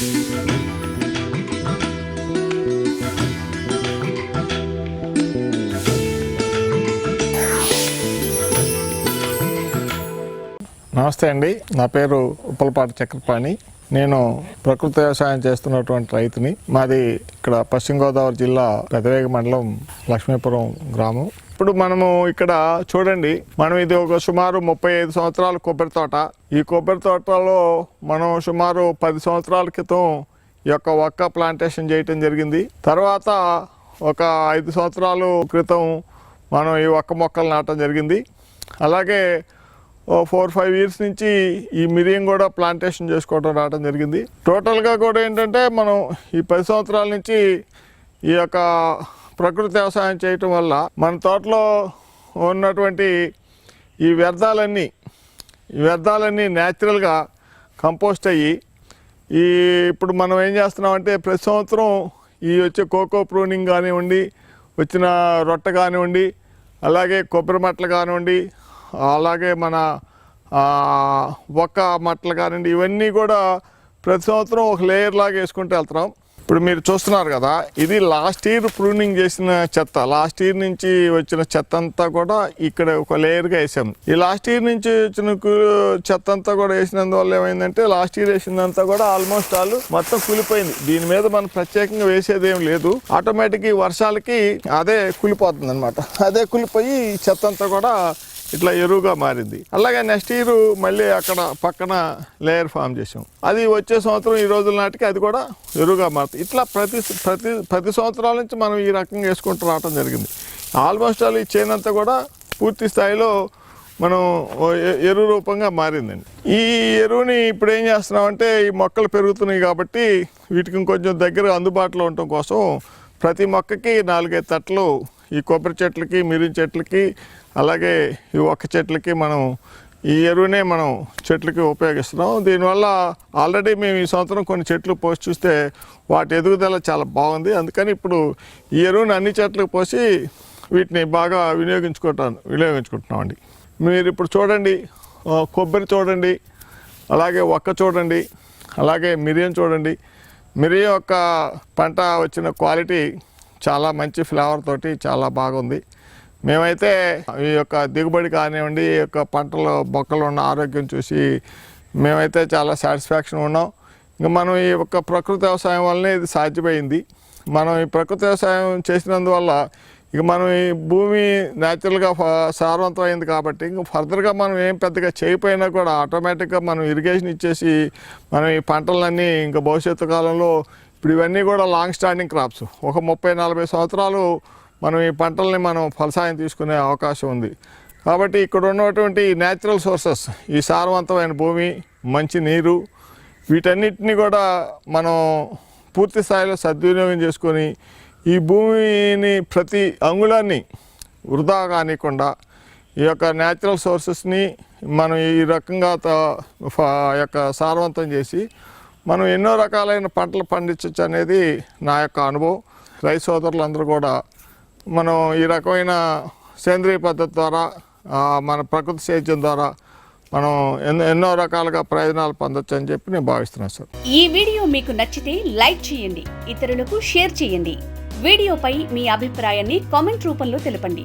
నమస్తే అండి. నా పేరు ఉప్పలపాటి చక్రపాణి. నేను ప్రకృతి వ్యవసాయం చేస్తున్నటువంటి రైతుని. మాది ఇక్కడ పశ్చిమ గోదావరి జిల్లా పెదవేగ మండలం లక్ష్మీపురం గ్రామం. ఇప్పుడు మనము ఇక్కడ చూడండి మనం ఇది ఒక సుమారు ముప్పై ఐదు సంవత్సరాల కొబ్బరి తోట. ఈ కొబ్బరి తోటలో మనం సుమారు పది సంవత్సరాల క్రితం ఈ యొక్క ఒక్క ప్లాంటేషన్ చేయటం జరిగింది. తర్వాత ఒక ఐదు సంవత్సరాల క్రితం మనం ఈ ఒక్క మొక్కలు నాటడం జరిగింది. అలాగే ఫోర్ ఫైవ్ ఇయర్స్ నుంచి ఈ మిరియం కూడా ప్లాంటేషన్ చేసుకోవడం రావడం జరిగింది. టోటల్గా కూడా ఏంటంటే మనం ఈ పది సంవత్సరాల నుంచి ఈ యొక్క ప్రకృతి వ్యవసాయం చేయటం వల్ల మన తోటలో ఉన్నటువంటి ఈ వ్యర్థాలన్నీ ఈ వ్యర్థాలన్నీ న్యాచురల్గా కంపోస్ట్ అయ్యి ఈ ఇప్పుడు మనం ఏం చేస్తున్నామంటే ప్రతి సంవత్సరం ఈ వచ్చే కోకో ప్రూనింగ్ కానివ్వండి వచ్చిన రొట్టె కానివ్వండి అలాగే కొబ్బరి మట్టలు కానివ్వండి అలాగే మన ఒక్క మట్టలు కానివ్వండి ఇవన్నీ కూడా ప్రతి సంవత్సరం ఒక లేయర్ లాగా వేసుకుంటూ వెళ్తున్నాం. ఇప్పుడు మీరు చూస్తున్నారు కదా ఇది లాస్ట్ ఇయర్ ప్రూనింగ్ చేసిన చెత్త. లాస్ట్ ఇయర్ నుంచి వచ్చిన చెత్త అంతా కూడా ఇక్కడ ఒక లేయర్గా వేసాం. ఈ లాస్ట్ ఇయర్ నుంచి వచ్చిన కు- చెత్త అంతా కూడా వేసినందువల్ల ఏమైందంటే లాస్ట్ ఇయర్ వేసిందంతా కూడా ఆల్మోస్ట్ ఆల్ మొత్తం కూలిపోయింది. దీని మీద మనం ప్రత్యేకంగా వేసేది ఏం లేదు. ఆటోమేటిక్ వర్షాలకి అదే కూలిపోతుంది అనమాట అదే కూలిపోయి చెత్త అంతా కూడా ఇట్లా ఎరువుగా మారింది. అలాగే నెక్స్ట్ ఇయర్ మళ్ళీ అక్కడ పక్కన లేయర్ ఫామ్ చేసాం అది వచ్చే సంవత్సరం ఈ రోజుల నాటికి అది కూడా ఎరువుగా మారుతుంది ఇట్లా ప్రతి ప్రతి ప్రతి సంవత్సరాల నుంచి మనం ఈ రకంగా వేసుకుంటూ రావడం జరిగింది. ఆల్మోస్ట్ ఆల్ ఈ చేను అంతా కూడా పూర్తి స్థాయిలో మనం ఎ- ఎరువు రూపంగా మారిందండి. ఈ ఎరువుని ఇప్పుడు ఏం చేస్తున్నామంటే ఈ మొక్కలు పెరుగుతున్నాయి కాబట్టి వీటికి కొంచెం దగ్గర అందుబాటులో ఉండటం కోసం ప్రతి మొక్కకి నాలుగైదు తట్లు ఈ కొబ్బరి చెట్లకి మిరియం చెట్లకి అలాగే ఈ ఒక్క చెట్లకి మనం ఈ ఎరువునే మనం చెట్లకి ఉపయోగిస్తున్నాం. దీనివల్ల ఆల్రెడీ మేము ఈ సంవత్సరం కొన్ని చెట్లు పోసి చూస్తే వాటి ఎదుగుదల చాలా బాగుంది. అందుకని ఇప్పుడు ఈ ఎరువుని అన్ని చెట్లకు పోసి వీటిని బాగా వినియోగించుకుంటాను వినియోగించుకుంటున్నామండి. మీరు ఇప్పుడు చూడండి కొబ్బరి చూడండి అలాగే ఒక్క చూడండి అలాగే మిరియం చూడండి. మిరియం యొక్క పంట వచ్చిన క్వాలిటీ చాలా మంచి ఫ్లేవర్ తోటి చాలా బాగుంది. మేమైతే ఈ యొక్క దిగుబడి కానివ్వండి ఈ యొక్క పంటలో బొక్కలు ఉన్న ఆరోగ్యం చూసి మేమైతే చాలా సాటిస్ఫాక్షన్ ఉన్నాం. ఇంకా మనం ఈ యొక్క ప్రకృతి వ్యవసాయం వల్లనే ఇది సాధ్యమైంది. మనం ఈ ప్రకృతి వ్యవసాయం చేసినందువల్ల ఇక మనం ఈ భూమి న్యాచురల్గా ఫ- సారవంతం అయింది కాబట్టి ఇంక ఫర్దర్గా మనం ఏం పెద్దగా చేయకపోయినా కూడా ఆటోమేటిక్గా మనం ఇరిగేషన్ ఇచ్చేసి మనం ఈ పంటలన్నీ ఇంకా భవిష్యత్తు కాలంలో ఇప్పుడు ఇవన్నీ కూడా లాంగ్ స్టాండింగ్ క్రాప్స్ ఒక ముప్పై నలభై సంవత్సరాలు మనం ఈ పంటల్ని మనం ఫలసాయం తీసుకునే అవకాశం ఉంది. కాబట్టి ఇక్కడ ఉన్నటువంటి న్యాచురల్ సోర్సెస్ ఈ సారవంతమైన భూమి మంచి నీరు వీటన్నిటిని కూడా మనం పూర్తి స్థాయిలో సద్వినియోగం చేసుకొని ఈ భూమిని ప్రతి అంగుళాన్ని వృధా కానివ్వకుండా ఈ యొక్క న్యాచురల్ సోర్సెస్ని మనం ఈ రకంగా త- యొక్క సారవంతం చేసి మనం ఎన్నో రకాలైన పంటలు పండించవచ్చు అనేది నా యొక్క అనుభవం. రైతు సోదరులందరూ కూడా మనం ఈ రకమైన సేంద్రియ పద్ధతి ద్వారా మన ప్రకృతి సేద్యం ద్వారా మనం ఎన్నో ఎన్నో రకాలుగా ప్రయోజనాలు పొందొచ్చు అని చెప్పి నేను భావిస్తున్నాను సార్. ఈ వీడియో మీకు నచ్చితే లైక్ చేయండి ఇతరులకు షేర్ చేయండి. వీడియోపై మీ అభిప్రాయాన్ని కామెంట్ రూపంలో తెలపండి.